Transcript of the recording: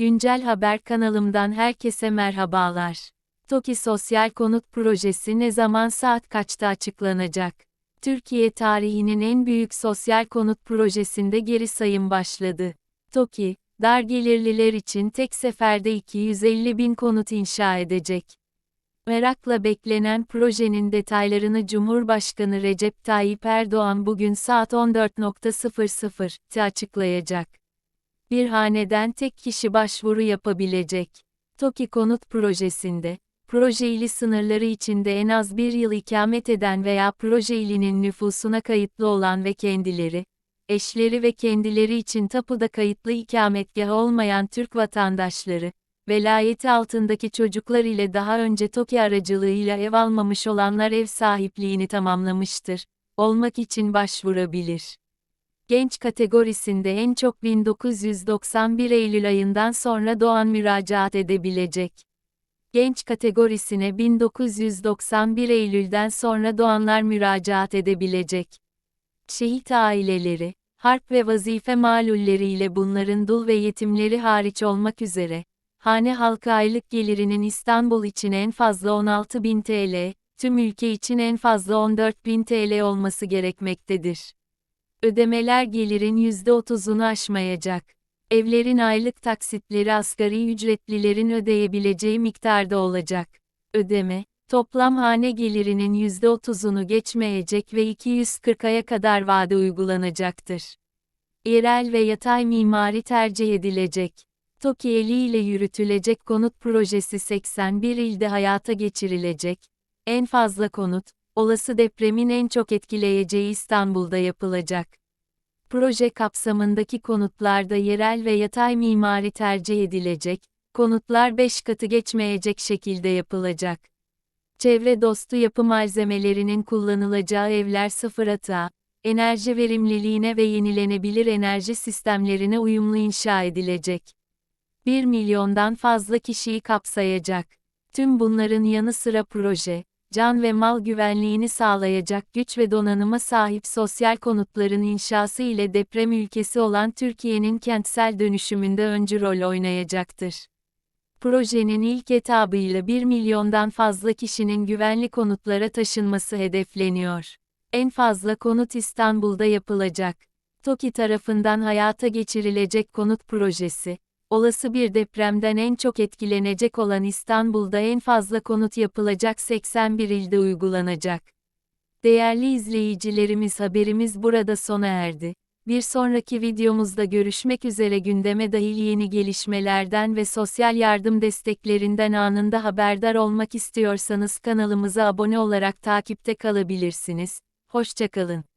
Güncel Haber kanalımdan herkese merhabalar. TOKİ Sosyal Konut Projesi ne zaman saat kaçta açıklanacak? Türkiye tarihinin en büyük sosyal konut projesinde geri sayım başladı. TOKİ, dar gelirliler için tek seferde 250 bin konut inşa edecek. Merakla beklenen projenin detaylarını Cumhurbaşkanı Recep Tayyip Erdoğan bugün saat 14.00'te açıklayacak bir haneden tek kişi başvuru yapabilecek. TOKİ Konut Projesi'nde, proje ili sınırları içinde en az bir yıl ikamet eden veya proje ilinin nüfusuna kayıtlı olan ve kendileri, eşleri ve kendileri için tapuda kayıtlı ikametgahı olmayan Türk vatandaşları, velayeti altındaki çocuklar ile daha önce TOKİ aracılığıyla ev almamış olanlar ev sahipliğini tamamlamıştır, olmak için başvurabilir. Genç kategorisinde en çok 1991 Eylül ayından sonra doğan müracaat edebilecek. Genç kategorisine 1991 Eylül'den sonra doğanlar müracaat edebilecek. Şehit aileleri, harp ve vazife malulleriyle bunların dul ve yetimleri hariç olmak üzere, hane halkı aylık gelirinin İstanbul için en fazla 16.000 TL, tüm ülke için en fazla 14.000 TL olması gerekmektedir. Ödemeler gelirin %30'unu aşmayacak. Evlerin aylık taksitleri asgari ücretlilerin ödeyebileceği miktarda olacak. Ödeme, toplam hane gelirinin %30'unu geçmeyecek ve 240 aya kadar vade uygulanacaktır. Yerel ve yatay mimari tercih edilecek. TOKİ ile yürütülecek konut projesi 81 ilde hayata geçirilecek. En fazla konut, olası depremin en çok etkileyeceği İstanbul'da yapılacak. Proje kapsamındaki konutlarda yerel ve yatay mimari tercih edilecek, konutlar 5 katı geçmeyecek şekilde yapılacak. Çevre dostu yapı malzemelerinin kullanılacağı evler sıfır atığa, enerji verimliliğine ve yenilenebilir enerji sistemlerine uyumlu inşa edilecek. 1 milyondan fazla kişiyi kapsayacak. Tüm bunların yanı sıra proje, can ve mal güvenliğini sağlayacak güç ve donanıma sahip sosyal konutların inşası ile deprem ülkesi olan Türkiye'nin kentsel dönüşümünde öncü rol oynayacaktır. Projenin ilk etabıyla 1 milyondan fazla kişinin güvenli konutlara taşınması hedefleniyor. En fazla konut İstanbul'da yapılacak. TOKİ tarafından hayata geçirilecek konut projesi, olası bir depremden en çok etkilenecek olan İstanbul'da en fazla konut yapılacak 81 ilde uygulanacak. Değerli izleyicilerimiz haberimiz burada sona erdi. Bir sonraki videomuzda görüşmek üzere gündeme dahil yeni gelişmelerden ve sosyal yardım desteklerinden anında haberdar olmak istiyorsanız kanalımıza abone olarak takipte kalabilirsiniz. Hoşçakalın.